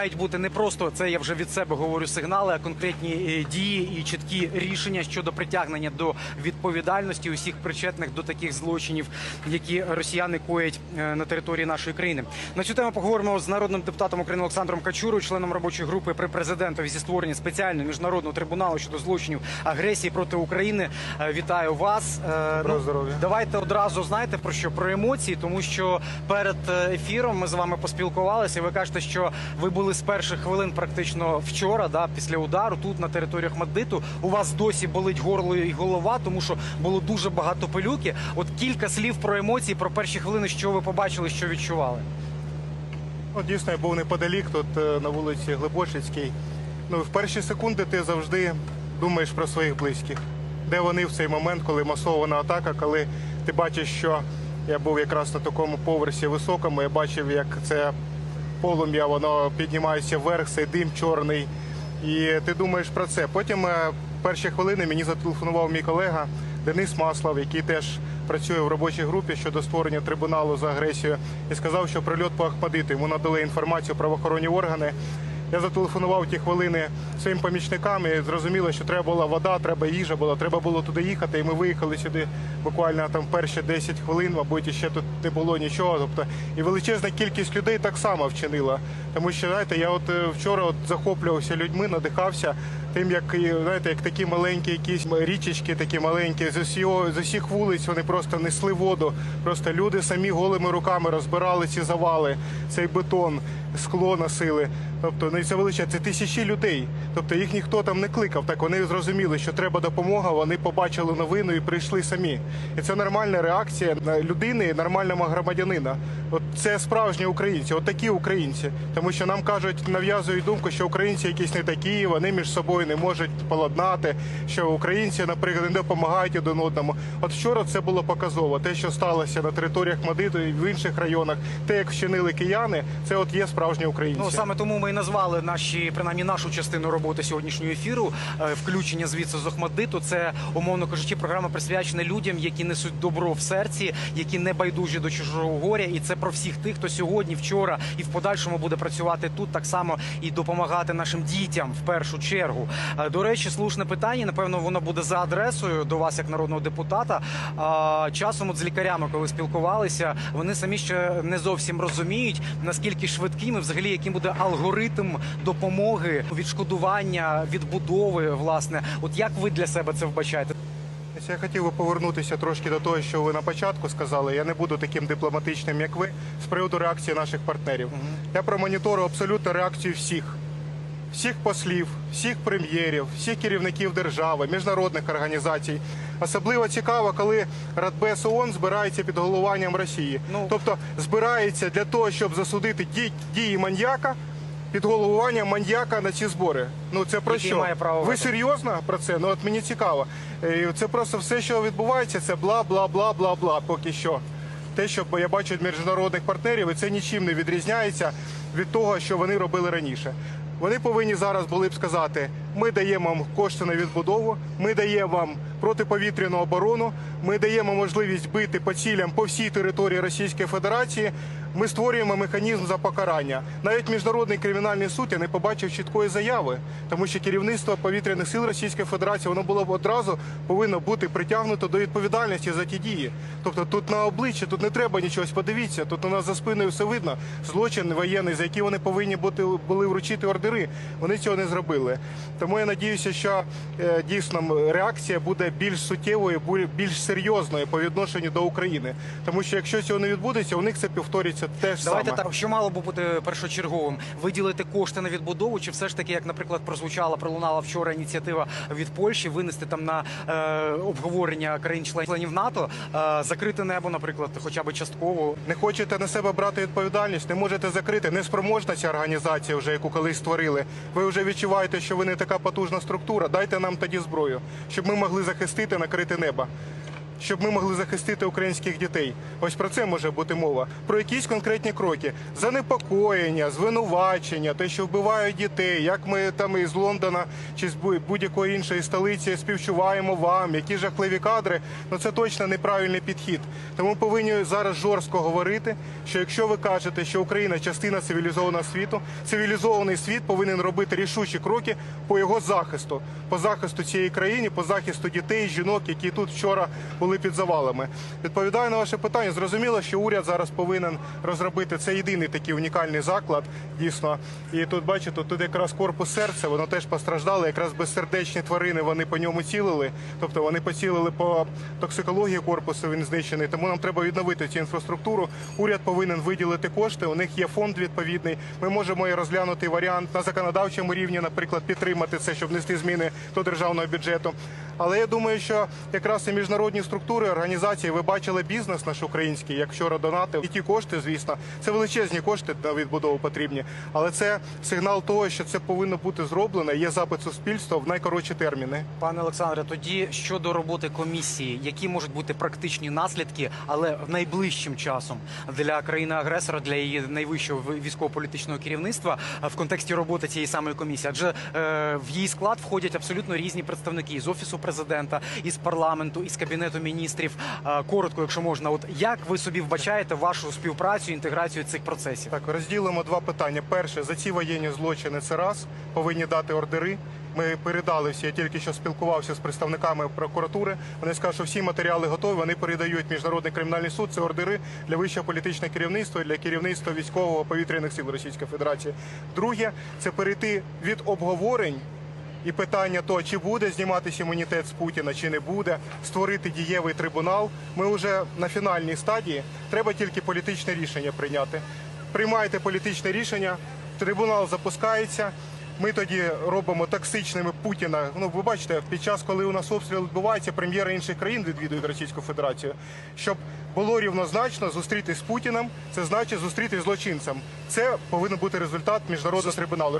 Мають бути не просто це я вже від себе говорю сигнали, а конкретні е, дії і чіткі рішення щодо притягнення до відповідальності усіх причетних до таких злочинів, які росіяни коять е, на території нашої країни. На цю тему поговоримо з народним депутатом України Олександром Качурою, членом робочої групи при президентові зі створення спеціального міжнародного трибуналу щодо злочинів агресії проти України. Е, Вітаю вас. Доброго здоров'я. Давайте одразу знаєте про що про емоції, тому що перед ефіром ми з вами поспілкувалися. і Ви кажете, що ви були з перших хвилин, практично вчора, да, після удару, тут на території Ахмаддиту. У вас досі болить горло і голова, тому що було дуже багато пилюки. От кілька слів про емоції, про перші хвилини, що ви побачили, що відчували. Ну, дійсно, я був неподалік тут е, на вулиці Глибошицькій. Ну, в перші секунди ти завжди думаєш про своїх близьких. Де вони в цей момент, коли масована атака, коли ти бачиш, що я був якраз на такому поверсі високому, я бачив, як це полум'я, воно піднімається вверх, цей дим чорний. І ти думаєш про це. Потім е, перші хвилини мені зателефонував мій колега Денис Маслов, який теж працює в робочій групі щодо створення трибуналу за агресію, і сказав, що прильот по Ахмадиту. Йому надали інформацію правоохоронні органи. Я зателефонував ті хвилини своїм помічникам і зрозуміло, що треба була вода, треба їжа була, треба було туди їхати. І ми виїхали сюди буквально там перші 10 хвилин, мабуть, ще тут не було нічого. Тобто, і величезна кількість людей так само вчинила. Тому що знаєте, я от е, вчора от захоплювався людьми, надихався тим, як знаєте, як такі маленькі якісь річечки, такі маленькі, з усього з усіх вулиць вони просто несли воду. Просто люди самі голими руками розбирали ці завали, цей бетон, скло носили. Тобто, ну і це величезне, це тисячі людей. Тобто їх ніхто там не кликав. Так вони зрозуміли, що треба допомога. Вони побачили новину і прийшли самі. І це нормальна реакція людини, нормального громадянина. От це справжні українці, от такі українці. Тому що нам кажуть, нав'язують думку, що українці якісь не такі, вони між собою не можуть поладнати. Що українці, наприклад, не допомагають один одному. От вчора це було показово. Те, що сталося на територіях Мадиту і в інших районах, те, як вчинили кияни, це от є справжні українці. Ну саме тому ми і назвали наші принаймні нашу частину роботи сьогоднішнього ефіру. е, Включення звідси з Охмаддиту. Це умовно кажучи, програма присвячена людям, які несуть добро в серці, які не байдужі до чужого горя. І це про всіх тих, хто сьогодні, вчора і в подальшому буде працювати тут, так само і допомагати нашим дітям в першу чергу. Е, До речі, слушне питання. Напевно, воно буде за адресою до вас, як народного депутата. Часом, от з лікарями, коли спілкувалися, вони самі ще не зовсім розуміють, наскільки швидким і взагалі яким буде алгоритм допомоги, відшкодування, відбудови. Власне, от як ви для себе це вбачаєте? Я хотів би повернутися трошки до того, що ви на початку сказали. Я не буду таким дипломатичним, як ви, з приводу реакції наших партнерів. Я промоніторю абсолютно реакцію всіх. Всіх послів, всіх прем'єрів, всіх керівників держави, міжнародних організацій. Особливо цікаво, коли Радбез ООН збирається під головуванням Росії. Ну. Тобто збирається для того, щоб засудити ді- дії маньяка під головування маньяка на ці збори. Ну це про Який що? має право ви вето? серйозно про це? Ну от мені цікаво. Е, Це просто все, що відбувається, це бла бла бла бла бла. Поки що. Те, що я бачу від міжнародних партнерів, і це нічим не відрізняється від того, що вони робили раніше. Вони повинні зараз були б сказати: ми даємо вам кошти на відбудову, ми даємо вам протиповітряну оборону, ми даємо можливість бити по цілям по всій території Російської Федерації. Ми створюємо механізм за покарання. Навіть міжнародний кримінальний суд я не побачив чіткої заяви, тому що керівництво повітряних сил Російської Федерації воно було б одразу повинно бути притягнуто до відповідальності за ті дії. Тобто тут на обличчі, тут не треба нічого подивіться. Тут у нас за спиною все видно. Злочин воєнний, за який вони повинні бути були вручити ордери. Вони цього не зробили. Тому я надіюся, що е, дійсно реакція буде більш суттєвою, більш серйозною по відношенню до України. Тому що якщо цього не відбудеться, у них це повториться теж Давайте так, що мало би бути першочерговим? Виділити кошти на відбудову, чи все ж таки, як, наприклад, прозвучала, пролунала вчора ініціатива від Польщі, винести там на е, обговорення країн-членів НАТО, е, закрити небо, наприклад, хоча б частково. Не хочете на себе брати відповідальність, не можете закрити. Неспроможна ця організація, вже яку колись створили. Ви вже відчуваєте, що ви не така потужна структура. Дайте нам тоді зброю, щоб ми могли захистити, накрити небо. Щоб ми могли захистити українських дітей. Ось про це може бути мова. Про якісь конкретні кроки: занепокоєння, звинувачення, те, що вбивають дітей, як ми там із Лондона чи з будь-якої іншої столиці співчуваємо вам, які жахливі кадри. Ну це точно неправильний підхід. Тому повинні зараз жорстко говорити, що якщо ви кажете, що Україна частина цивілізованого світу, цивілізований світ повинен робити рішучі кроки по його захисту, по захисту цієї країни, по захисту дітей, жінок, які тут вчора були під завалами. Відповідаю на ваше питання. Зрозуміло, що уряд зараз повинен розробити це єдиний такий унікальний заклад, дійсно. І тут бачите, тут якраз корпус серця, воно теж постраждало. Якраз безсердечні тварини вони по ньому цілили. Тобто вони поцілили по токсикології корпусу. Він знищений. Тому нам треба відновити цю інфраструктуру. Уряд повинен виділити кошти. У них є фонд відповідний. Ми можемо і розглянути варіант на законодавчому рівні, наприклад, підтримати це, щоб внести зміни до державного бюджету. Але я думаю, що якраз і міжнародні структури, організації, ви бачили бізнес наш український, як вчора донатив. І ті кошти, звісно, це величезні кошти на відбудову потрібні. Але це сигнал того, що це повинно бути зроблено. Є запит суспільства в найкоротші терміни. Пане Олександре, тоді щодо роботи комісії, які можуть бути практичні наслідки, але найближчим часом для країни-агресора, для її найвищого військово-політичного керівництва в контексті роботи цієї самої комісії, адже е, в її склад входять абсолютно різні представники із офісу президента, із парламенту, із кабінету міністрів. Е, коротко, якщо можна, от як ви собі вбачаєте вашу співпрацю, інтеграцію цих процесів? Так, розділимо два питання. Перше, за ці воєнні злочини це раз повинні дати ордери. Ми передали всі. Я тільки що спілкувався з представниками прокуратури. Вони скажуть, що всі матеріали готові. Вони передають міжнародний кримінальний суд. Це ордери для вищого політичного керівництва для керівництва військового повітряних сил Російської Федерації. Друге, це перейти від обговорень. І питання того, чи буде зніматися імунітет з Путіна, чи не буде, створити дієвий трибунал. Ми вже на фінальній стадії. Треба тільки політичне рішення прийняти. Приймаєте політичне рішення, трибунал запускається. Ми тоді робимо токсичними Путіна. Ну, ви бачите, під час, коли у нас обстріл відбувається, прем'єри інших країн відвідують Російську Федерацію. Щоб було рівнозначно зустрітись з Путіним, це значить зустрітись злочинцем. Це повинен бути результат міжнародного трибуналу.